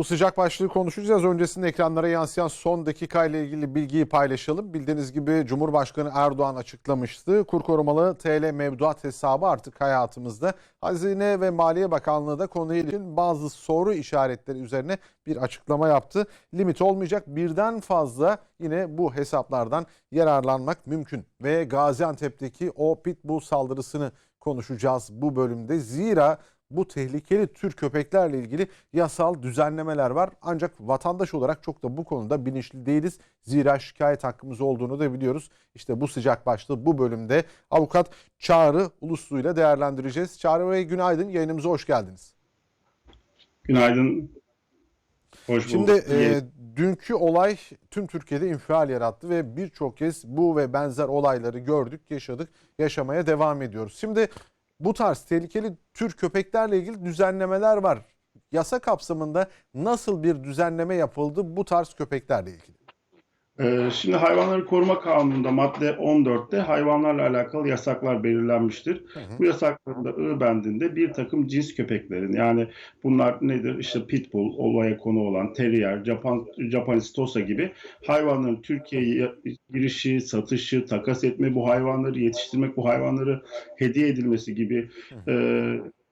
Bu sıcak başlığı konuşacağız. Öncesinde ekranlara yansıyan son dakika ile ilgili bilgiyi paylaşalım. Bildiğiniz gibi Cumhurbaşkanı Erdoğan açıklamıştı. Kur korumalı TL mevduat hesabı artık hayatımızda. Hazine ve Maliye Bakanlığı da konuyla ilgili bazı soru işaretleri üzerine bir açıklama yaptı. Limit olmayacak birden fazla yine bu hesaplardan yararlanmak mümkün. Ve Gaziantep'teki o pitbull saldırısını konuşacağız bu bölümde. Zira bu tehlikeli tür köpeklerle ilgili yasal düzenlemeler var. Ancak vatandaş olarak çok da bu konuda bilinçli değiliz. Zira şikayet hakkımız olduğunu da biliyoruz. İşte bu sıcak başlığı bu bölümde avukat Çağrı Uluslu ile değerlendireceğiz. Çağrı Bey günaydın yayınımıza hoş geldiniz. Günaydın. Hoş Şimdi bulduk. e, dünkü olay tüm Türkiye'de infial yarattı ve birçok kez bu ve benzer olayları gördük, yaşadık, yaşamaya devam ediyoruz. Şimdi bu tarz tehlikeli tür köpeklerle ilgili düzenlemeler var. Yasa kapsamında nasıl bir düzenleme yapıldı bu tarz köpeklerle ilgili? Ee, şimdi Hayvanları Koruma Kanunu'nda madde 14'te hayvanlarla alakalı yasaklar belirlenmiştir. Bu yasakların da I bendinde bir takım cins köpeklerin yani bunlar nedir? İşte pitbull, olaya konu olan terrier, Japan, Japanese Tosa gibi hayvanların Türkiye'ye girişi, satışı, takas etme, bu hayvanları yetiştirmek, bu hayvanları hediye edilmesi gibi e,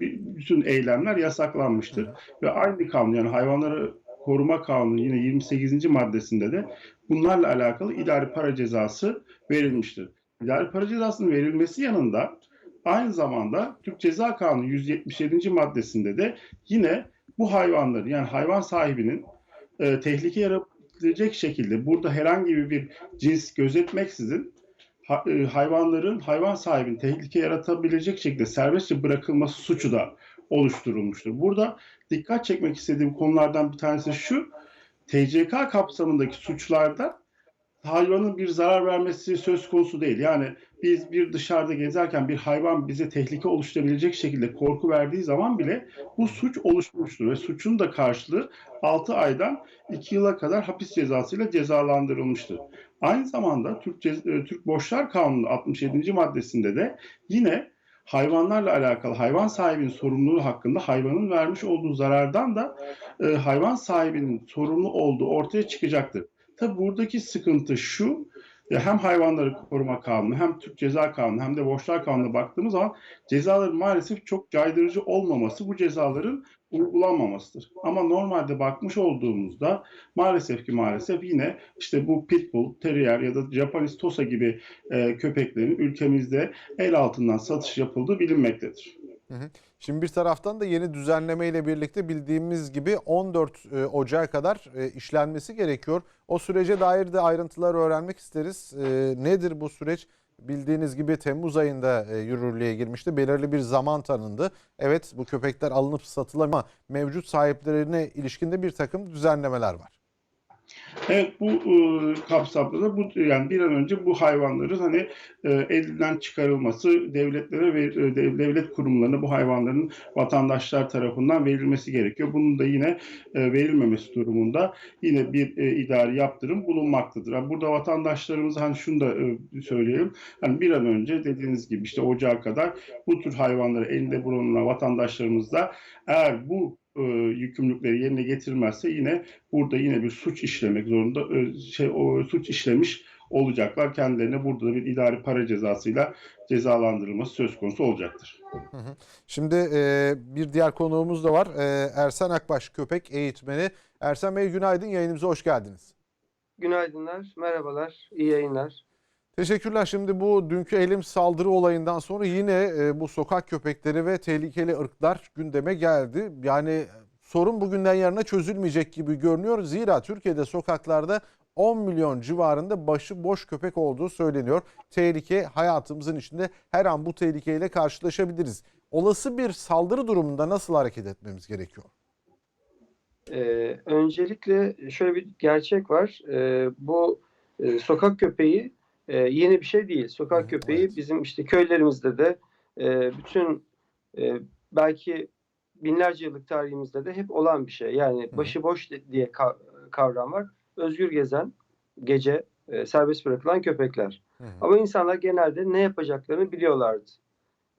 bütün eylemler yasaklanmıştır. Ve aynı kanun yani hayvanları koruma kanunu yine 28. maddesinde de bunlarla alakalı idari para cezası verilmiştir. İdari para cezasının verilmesi yanında aynı zamanda Türk Ceza Kanunu 177. maddesinde de yine bu hayvanları yani hayvan sahibinin e, tehlike yaratabilecek şekilde burada herhangi bir cins gözetmeksizin ha, e, hayvanların hayvan sahibinin tehlike yaratabilecek şekilde serbestçe bırakılması suçu da oluşturulmuştur. Burada dikkat çekmek istediğim konulardan bir tanesi şu. TCK kapsamındaki suçlarda hayvanın bir zarar vermesi söz konusu değil. Yani biz bir dışarıda gezerken bir hayvan bize tehlike oluşturabilecek şekilde korku verdiği zaman bile bu suç oluşmuştur ve suçun da karşılığı 6 aydan 2 yıla kadar hapis cezasıyla cezalandırılmıştır. Aynı zamanda Türk, Cez- Türk Borçlar Kanunu 67. maddesinde de yine hayvanlarla alakalı hayvan sahibinin sorumluluğu hakkında hayvanın vermiş olduğu zarardan da e, hayvan sahibinin sorumlu olduğu ortaya çıkacaktır. Tabi buradaki sıkıntı şu, hem hayvanları koruma kanunu hem Türk Ceza Kanunu hem de borçlar kanununa baktığımız zaman cezaların maalesef çok caydırıcı olmaması bu cezaların uygulanmamasıdır. Ama normalde bakmış olduğumuzda maalesef ki maalesef yine işte bu pitbull, terrier ya da Japanese Tosa gibi e, köpeklerin ülkemizde el altından satış yapıldığı bilinmektedir. Şimdi bir taraftan da yeni düzenleme ile birlikte bildiğimiz gibi 14 e, Ocağı kadar e, işlenmesi gerekiyor. O sürece dair de ayrıntılar öğrenmek isteriz. E, Nedir bu süreç? Bildiğiniz gibi Temmuz ayında yürürlüğe girmişti. Belirli bir zaman tanındı. Evet bu köpekler alınıp satılamıyor mevcut sahiplerine ilişkinde bir takım düzenlemeler var. Evet bu e, kapsamda da bu yani bir an önce bu hayvanların hani e, elinden çıkarılması devletlere ve e, dev- devlet kurumlarına bu hayvanların vatandaşlar tarafından verilmesi gerekiyor. Bunun da yine e, verilmemesi durumunda yine bir e, idari yaptırım bulunmaktadır. Yani burada vatandaşlarımıza hani şunu da e, söyleyelim. Hani bir an önce dediğiniz gibi işte ocağa kadar bu tür hayvanları elinde bulunan vatandaşlarımız da eğer bu e, yükümlülükleri yerine getirmezse yine burada yine bir suç işlemek zorunda e, şey o suç işlemiş olacaklar. Kendilerine burada da bir idari para cezasıyla cezalandırılması söz konusu olacaktır. Hı hı. Şimdi e, bir diğer konuğumuz da var. E, Ersen Akbaş köpek eğitmeni. Ersen Bey günaydın yayınımıza hoş geldiniz. Günaydınlar, merhabalar, iyi yayınlar. Teşekkürler. Şimdi bu dünkü elim saldırı olayından sonra yine e, bu sokak köpekleri ve tehlikeli ırklar gündeme geldi. Yani e, sorun bugünden yarına çözülmeyecek gibi görünüyor. Zira Türkiye'de sokaklarda 10 milyon civarında başı boş köpek olduğu söyleniyor. Tehlike hayatımızın içinde her an bu tehlikeyle karşılaşabiliriz. Olası bir saldırı durumunda nasıl hareket etmemiz gerekiyor? Ee, öncelikle şöyle bir gerçek var. Ee, bu e, sokak köpeği e, yeni bir şey değil. Sokak Hı, köpeği evet. bizim işte köylerimizde de e, bütün e, belki binlerce yıllık tarihimizde de hep olan bir şey. Yani başıboş diye ka- kavram var. Özgür gezen, gece e, serbest bırakılan köpekler. Hı hı. Ama insanlar genelde ne yapacaklarını biliyorlardı.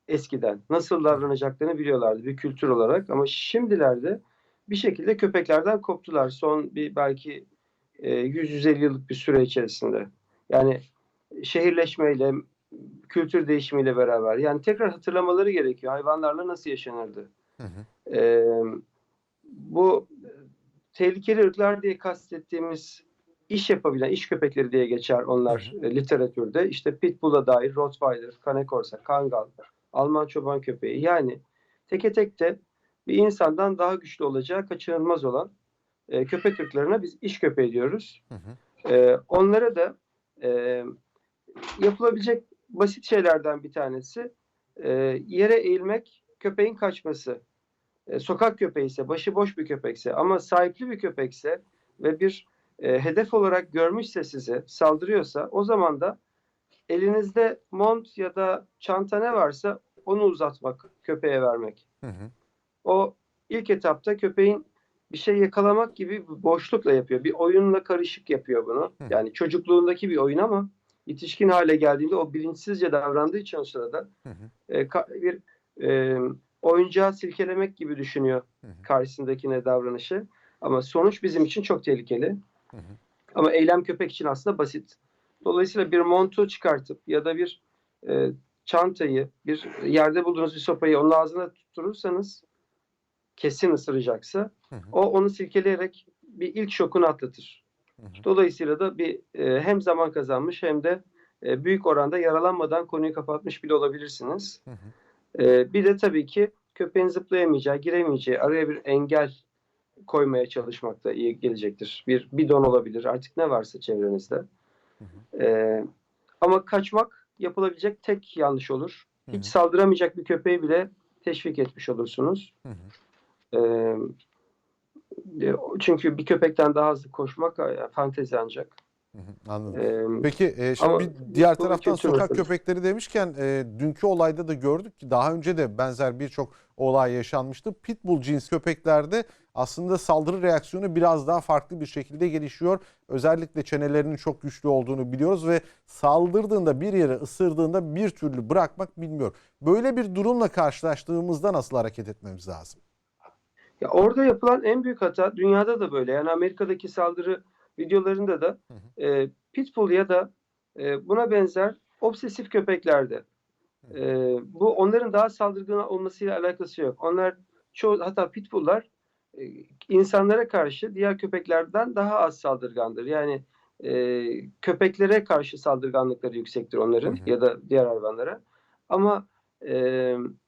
Eskiden nasıl davranacaklarını biliyorlardı bir kültür olarak. Ama şimdilerde bir şekilde köpeklerden koptular. Son bir belki e, 100-150 yıllık bir süre içerisinde. Yani şehirleşmeyle, kültür değişimiyle beraber. Yani tekrar hatırlamaları gerekiyor. Hayvanlarla nasıl yaşanırdı? Hı hı. Ee, bu tehlikeli ırklar diye kastettiğimiz iş yapabilen iş köpekleri diye geçer onlar e, literatürde. İşte Pitbull'a dair Rottweiler, Cane Corsa, Kangal, Alman çoban köpeği. Yani teke tek de bir insandan daha güçlü olacağı kaçınılmaz olan e, köpek ırklarına biz iş köpeği diyoruz. Hı hı. E, onlara da e, yapılabilecek basit şeylerden bir tanesi e, yere eğilmek, köpeğin kaçması. E, sokak köpeği ise, başıboş bir köpekse ama sahipli bir köpekse ve bir e, hedef olarak görmüşse sizi, saldırıyorsa o zaman da elinizde mont ya da çanta ne varsa onu uzatmak, köpeğe vermek. Hı hı. O ilk etapta köpeğin bir şey yakalamak gibi boşlukla yapıyor. Bir oyunla karışık yapıyor bunu. Hı. Yani çocukluğundaki bir oyun ama yetişkin hale geldiğinde o bilinçsizce davrandığı için o sırada Hı hı. e, ka- bir e, oyuncağı silkelemek gibi düşünüyor Hı hı. karşısındakine davranışı. Ama sonuç bizim için çok tehlikeli. Hı hı. Ama eylem köpek için aslında basit. Dolayısıyla bir montu çıkartıp ya da bir e, çantayı, bir yerde bulduğunuz bir sopayı onun ağzına tutturursanız kesin ısıracaksa Hı hı. o onu silkeleyerek bir ilk şokunu atlatır. Dolayısıyla da bir e, hem zaman kazanmış hem de e, büyük oranda yaralanmadan konuyu kapatmış bile olabilirsiniz. Hı hı. E, bir de tabii ki köpeğin zıplayamayacağı, giremeyeceği araya bir engel koymaya çalışmak da iyi gelecektir. Bir bidon olabilir artık ne varsa çevrenizde. Hı E, ama kaçmak yapılabilecek tek yanlış olur. Hiç saldıramayacak bir köpeği bile teşvik etmiş olursunuz. Hı hı. Ee, çünkü bir köpekten daha hızlı koşmak e, fantezi ancak. Anladım. Ee, Peki e, şimdi bir diğer taraftan sokak meselesi. köpekleri demişken e, dünkü olayda da gördük ki daha önce de benzer birçok olay yaşanmıştı. Pitbull cins köpeklerde aslında saldırı reaksiyonu biraz daha farklı bir şekilde gelişiyor. Özellikle çenelerinin çok güçlü olduğunu biliyoruz ve saldırdığında bir yere ısırdığında bir türlü bırakmak bilmiyor. Böyle bir durumla karşılaştığımızda nasıl hareket etmemiz lazım? Ya orada yapılan en büyük hata dünyada da böyle. Yani Amerika'daki saldırı videolarında da Hı e, pitbull ya da e, buna benzer obsesif köpeklerde e, bu onların daha saldırgan olmasıyla alakası yok. Onlar çoğu hatta pitbulllar e, insanlara karşı diğer köpeklerden daha az saldırgandır. Yani e, köpeklere karşı saldırganlıkları yüksektir onların Hı hı. ya da diğer hayvanlara. Ama e,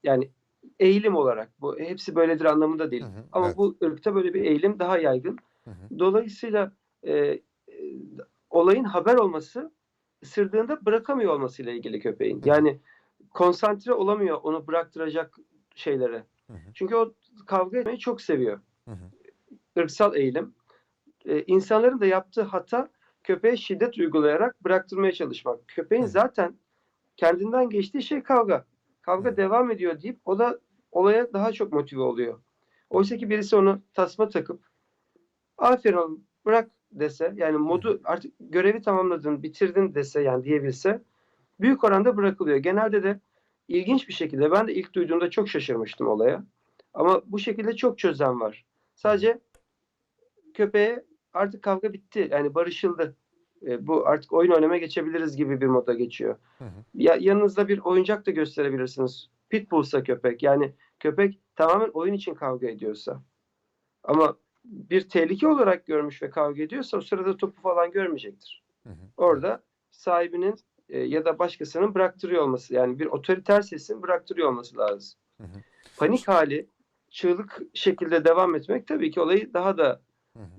yani eğilim olarak bu hepsi böyledir anlamında değil. Hı hı, Ama evet. bu ırkta böyle bir eğilim daha yaygın. Hı hı. Dolayısıyla e, e, olayın haber olması ısırdığında bırakamıyor olmasıyla ilgili köpeğin. Hı. Yani konsantre olamıyor onu bıraktıracak şeylere. Hı hı. Çünkü o kavga etmeyi çok seviyor. Hı hı. Irksal eğilim. Ee, insanların da yaptığı hata köpeğe şiddet uygulayarak bıraktırmaya çalışmak. Köpeğin Hı. zaten kendinden geçtiği şey kavga. Kavga devam ediyor deyip o da olaya daha çok motive oluyor. Oysa ki birisi onu tasma takıp aferin oğlum bırak dese yani modu artık görevi tamamladın bitirdin dese yani diyebilse büyük oranda bırakılıyor. Genelde de ilginç bir şekilde ben de ilk duyduğumda çok şaşırmıştım olaya. Ama bu şekilde çok çözen var. Sadece köpeğe artık kavga bitti. Yani barışıldı. E, bu artık oyun oynamaya geçebiliriz gibi bir moda geçiyor. Hı hı. Ya, yanınızda bir oyuncak da gösterebilirsiniz. Pitbull'sa köpek. Yani köpek tamamen oyun için kavga ediyorsa. Ama bir tehlike olarak görmüş ve kavga ediyorsa o sırada topu falan görmeyecektir. Hı hı. Orada sahibinin e, ya da başkasının bıraktırıyor olması yani bir otoriter sesin bıraktırıyor olması lazım. Hı hı. Panik hali çığlık şekilde devam etmek tabii ki olayı daha da.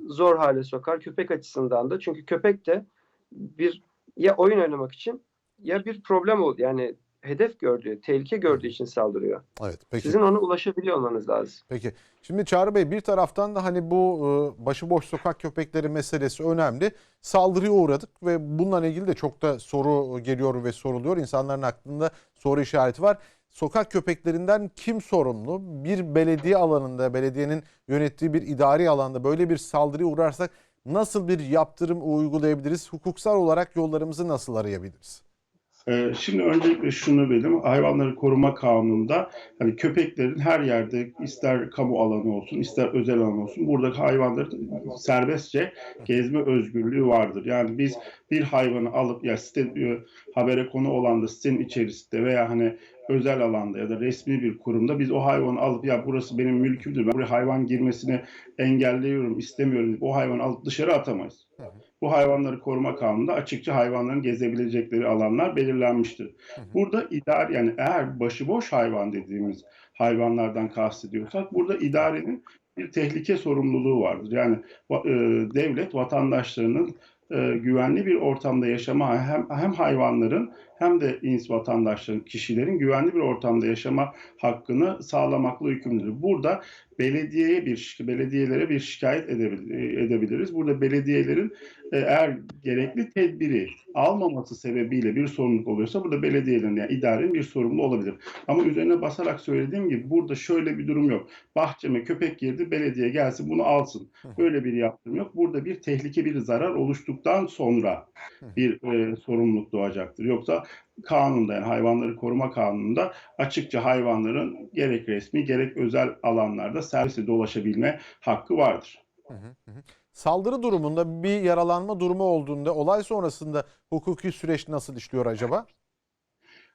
Zor hale sokar köpek açısından da. Çünkü köpek de bir ya oyun oynamak için ya bir problem oldu. Yani hedef gördüğü, tehlike gördüğü için saldırıyor. Evet peki. Sizin ona ulaşabiliyor olmanız lazım. Peki. Şimdi Çağrı Bey bir taraftan da hani bu başıboş sokak köpekleri meselesi önemli. Saldırıya uğradık ve bununla ilgili de çok da soru geliyor ve soruluyor. İnsanların aklında soru işareti var. Sokak köpeklerinden kim sorumlu? Bir belediye alanında, belediyenin yönettiği bir idari alanda böyle bir saldırıya uğrarsak nasıl bir yaptırım uygulayabiliriz? Hukuksal olarak yollarımızı nasıl arayabiliriz? Ee, şimdi öncelikle şunu benim hayvanları koruma kanununda hani köpeklerin her yerde ister kamu alanı olsun ister özel alan olsun buradaki hayvanların serbestçe gezme özgürlüğü vardır. Yani biz bir hayvanı alıp ya site e, habere konu olan da sitenin içerisinde veya hani özel alanda ya da resmi bir kurumda biz o hayvanı alıp ya burası benim mülkümdür ben buraya hayvan girmesini engelliyorum istemiyorum o hayvanı alıp dışarı atamayız. Hı. Bu hayvanları koruma kanununda açıkça hayvanların gezebilecekleri alanlar belirlenmiştir. Hı hı. Burada idare yani eğer başıboş hayvan dediğimiz hayvanlardan kastediyorsak burada idarenin bir tehlike sorumluluğu vardır. Yani e, devlet vatandaşlarının e, güvenli bir ortamda yaşama hem hem hayvanların hem de ins vatandaşların kişilerin güvenli bir ortamda yaşama hakkını sağlamakla yükümlüdür. Burada belediyeye bir belediyelere bir şikayet edebil- edebiliriz. Burada belediyelerin e, eğer gerekli tedbiri almaması sebebiyle bir sorumluluk oluyorsa burada belediyelerin yani idarenin bir sorumlu olabilir. Ama üzerine basarak söylediğim gibi burada şöyle bir durum yok. Bahçeme köpek girdi belediye gelsin bunu alsın. Böyle bir yaptırım yok. Burada bir tehlike bir zarar oluştuktan sonra bir e, sorumluluk doğacaktır. Yoksa kanunda yani hayvanları koruma kanununda açıkça hayvanların gerek resmi gerek özel alanlarda serbestçe dolaşabilme hakkı vardır. Hı hı, hı hı. Saldırı durumunda bir yaralanma durumu olduğunda olay sonrasında hukuki süreç nasıl işliyor acaba?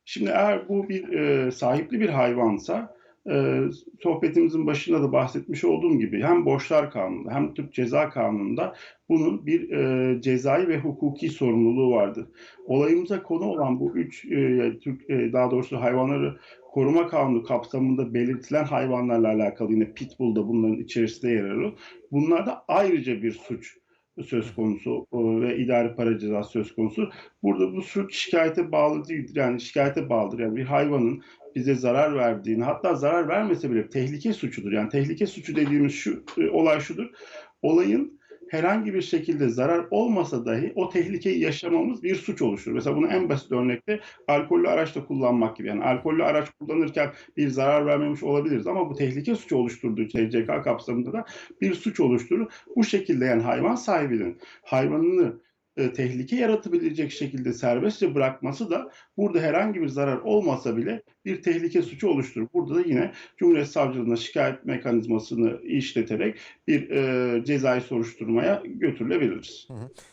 Şimdi eğer bu bir e, sahipli bir hayvansa e, sohbetimizin başında da bahsetmiş olduğum gibi hem borçlar kanununda hem Türk Ceza Kanunu'nda bunun bir e, cezai ve hukuki sorumluluğu vardır. Olayımıza konu olan bu üç e, Türk e, daha doğrusu hayvanları koruma kanunu kapsamında belirtilen hayvanlarla alakalı yine pitbull da bunların içerisinde yer alıyor. Bunlarda ayrıca bir suç söz konusu e, ve idari para cezası söz konusu. Burada bu suç şikayete bağlı değildir. Yani şikayete bağlıdır. Yani bir hayvanın bize zarar verdiğini hatta zarar vermese bile tehlike suçudur. Yani tehlike suçu dediğimiz şu e, olay şudur. Olayın herhangi bir şekilde zarar olmasa dahi o tehlikeyi yaşamamız bir suç oluşturur. Mesela bunu en basit örnekte alkollü araçta kullanmak gibi. Yani alkollü araç kullanırken bir zarar vermemiş olabiliriz ama bu tehlike suçu oluşturduğu TCK kapsamında da bir suç oluşturur. Bu şekilde yani hayvan sahibinin hayvanını e, tehlike yaratabilecek şekilde serbestçe bırakması da burada herhangi bir zarar olmasa bile bir tehlike suçu oluşturur. Burada da yine Cumhuriyet Savcılığına şikayet mekanizmasını işleterek bir e, cezai soruşturmaya götürülebiliriz.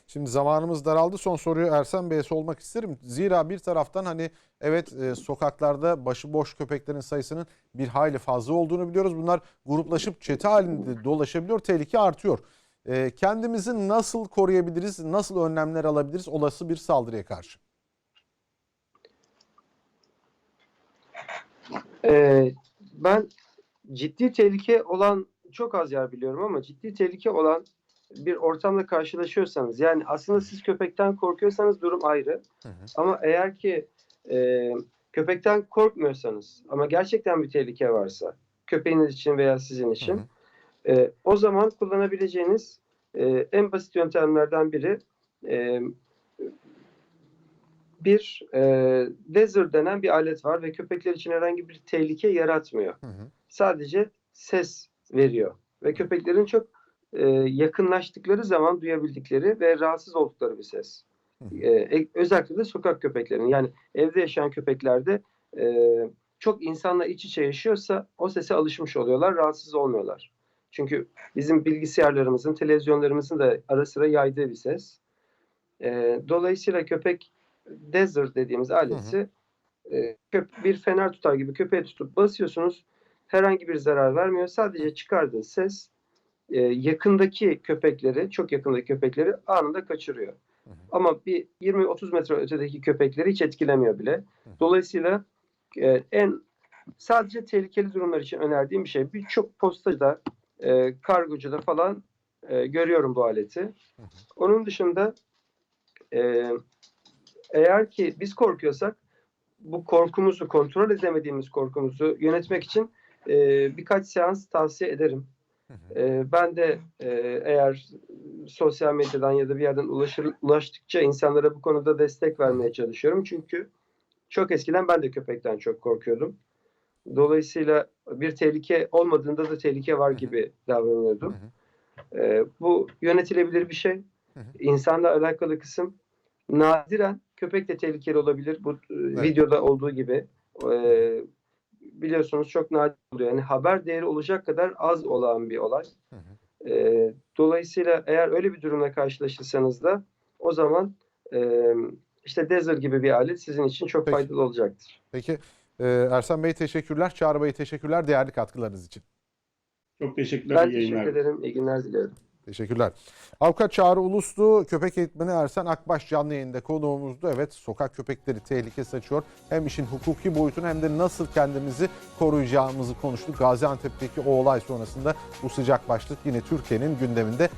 Şimdi zamanımız daraldı. Son soruyu Ersen Bey'e sormak isterim. Zira bir taraftan hani evet e, sokaklarda başıboş köpeklerin sayısının bir hayli fazla olduğunu biliyoruz. Bunlar gruplaşıp çete halinde dolaşabiliyor. Tehlike artıyor. E, kendimizi nasıl koruyabiliriz? Nasıl önlemler alabiliriz olası bir saldırıya karşı? Ee, ben ciddi tehlike olan çok az yer biliyorum ama ciddi tehlike olan bir ortamla karşılaşıyorsanız yani aslında siz köpekten korkuyorsanız durum ayrı. Hı hı. Ama eğer ki e, köpekten korkmuyorsanız ama gerçekten bir tehlike varsa köpeğiniz için veya sizin için Hı hı. E, o zaman kullanabileceğiniz e, en basit yöntemlerden biri e, bir e, Desert denen bir alet var ve köpekler için herhangi bir tehlike yaratmıyor. Hı hı. Sadece ses veriyor ve köpeklerin çok e, yakınlaştıkları zaman duyabildikleri ve rahatsız oldukları bir ses. Hı hı. E, e- özellikle de sokak köpeklerinin yani evde yaşayan köpeklerde e, çok insanla iç içe yaşıyorsa o sese alışmış oluyorlar, rahatsız olmuyorlar. Çünkü bizim bilgisayarlarımızın, televizyonlarımızın da ara sıra yaydığı bir ses. E, dolayısıyla köpek Desert dediğimiz aleti e, bir fener tutar gibi köpeğe tutup basıyorsunuz. Herhangi bir zarar vermiyor. Sadece çıkardığı ses e, yakındaki köpekleri, çok yakındaki köpekleri anında kaçırıyor. Ama bir 20-30 metre ötedeki köpekleri hiç etkilemiyor bile. Dolayısıyla e, en sadece tehlikeli durumlar için önerdiğim bir şey. Birçok postacıda, e, kargocuda falan e, görüyorum bu aleti. Onun dışında e, eğer ki biz korkuyorsak bu korkumuzu kontrol edemediğimiz korkumuzu yönetmek için e, birkaç seans tavsiye ederim. E, ben de e, eğer sosyal medyadan ya da bir yerden ulaşır, ulaştıkça insanlara bu konuda destek vermeye çalışıyorum. Çünkü çok eskiden ben de köpekten çok korkuyordum. Dolayısıyla bir tehlike olmadığında da tehlike var gibi davranıyordum. Hı hı. E, bu yönetilebilir bir şey. Hı hı. İnsanla alakalı kısım nadiren köpek de tehlikeli olabilir. Bu e, videoda olduğu gibi. E, biliyorsunuz çok nadir oluyor. Yani haber değeri olacak kadar az olan bir olay. Hı E, dolayısıyla eğer öyle bir durumla karşılaşırsanız da o zaman e, işte Desert gibi bir alet sizin için çok Peki. faydalı olacaktır. Peki Ersan Bey teşekkürler. Çağrı Bey teşekkürler değerli katkılarınız için. Çok teşekkürler. Ben iyi yayınlar. teşekkür ederim. İyi günler diliyorum. Teşekkürler. Avukat Çağrı Uluslu, köpek eğitmeni Ersan Akbaş canlı yayında konuğumuzdu. Evet sokak köpekleri tehlike saçıyor. Hem işin hukuki boyutunu hem de nasıl kendimizi koruyacağımızı konuştuk. Gaziantep'teki o olay sonrasında bu sıcak başlık yine Türkiye'nin gündeminde